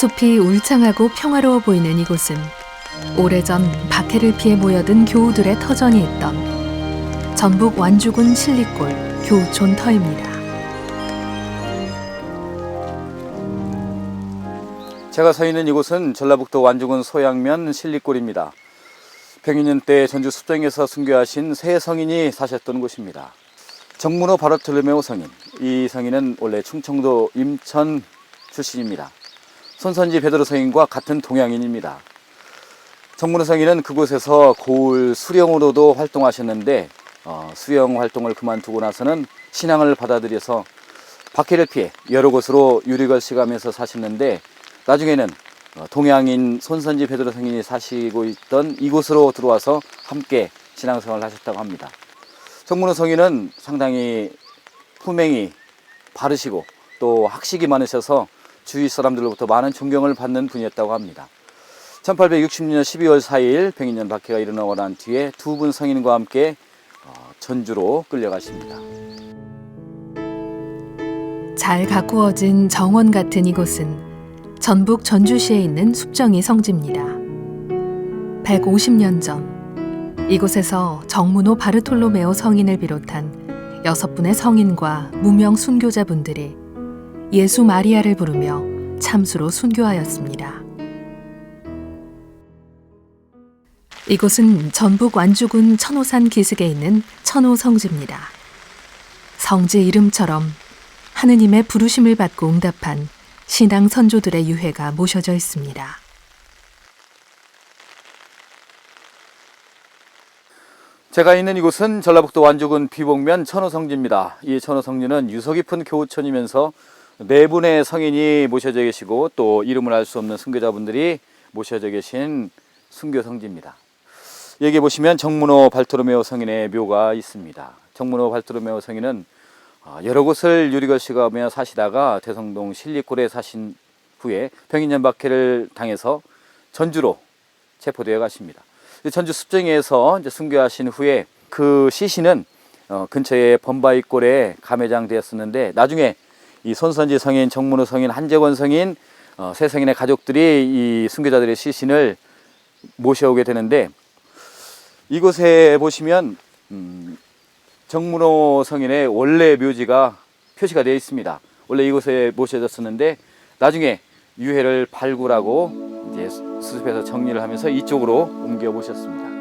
숲이 울창하고 평화로워 보이는 이곳은 오래전 박해를 피해 모여든 교우들의 터전이 있던 전북 완주군 신리골 교촌 터입니다. 제가 서 있는 이곳은 전라북도 완주군 소양면 신리골입니다. 백인년 때 전주 습정에서 순교하신 세 성인이 사셨던 곳입니다. 정문호 바르톨로메오 성인. 이 성인은 원래 충청도 임천 출신입니다. 손선지 베드로 성인과 같은 동양인입니다. 정문호 성인은 그곳에서 고을 수령으로도 활동하셨는데 어, 수령 활동을 그만두고 나서는 신앙을 받아들여서 박해를 피해 여러 곳으로 유리걸 시가면서 사셨는데 나중에는 어, 동양인 손선지 베드로 성인이 사시고 있던 이곳으로 들어와서 함께 신앙생활을 하셨다고 합니다. 정문호 성인은 상당히 품행이 바르시고 또 학식이 많으셔서 주위 사람들로부터 많은 존경을 받는 분이었다고 합니다. 1860년 12월 4일 백인년 박해가 일어나고 난 뒤에 두 분 성인과 함께 어, 전주로 끌려가십니다. 잘 가꾸어진 정원 같은 이곳은 전북 전주시에 있는 숲정이 성지입니다. 150년 전 이곳에서 정문호 바르톨로메오 성인을 비롯한 여섯 분의 성인과 무명 순교자분들이 예수 마리아를 부르며 참수로 순교하였습니다. 이곳은 전북 완주군 천호산 기슭에 있는 천호 성지입니다. 성지 이름처럼 하느님의 부르심을 받고 응답한 신앙 선조들의 유해가 모셔져 있습니다. 제가 있는 이곳은 전라북도 완주군 비봉면 천호성지입니다. 이 천호성지는 유서 깊은 교우천이면서 네 분의 성인이 모셔져 계시고 또 이름을 알 수 없는 순교자분들이 모셔져 계신 순교 성지입니다. 여기 보시면 정문호 발토로메오 성인의 묘가 있습니다. 정문호 발토로메오 성인은 어, 여러 곳을 유리걸씨가며 사시다가 대성동 신리골에 사신 후에 병인년 박해를 당해서 전주로 체포되어 가십니다. 전주 습정에서 순교하신 후에 그 시신은 어, 근처의 범바위골에 감회장 되었었는데 나중에 이 손선지 성인, 정문호 성인, 한재권 성인 어, 세 성인의 가족들이 이 순교자들의 시신을 모셔오게 되는데 이곳에 보시면 음, 정문호 성인의 원래 묘지가 표시가 되어 있습니다. 원래 이곳에 모셔졌었는데 나중에 유해를 발굴하고 이제 수습해서 정리를 하면서 이쪽으로 옮겨 모셨습니다.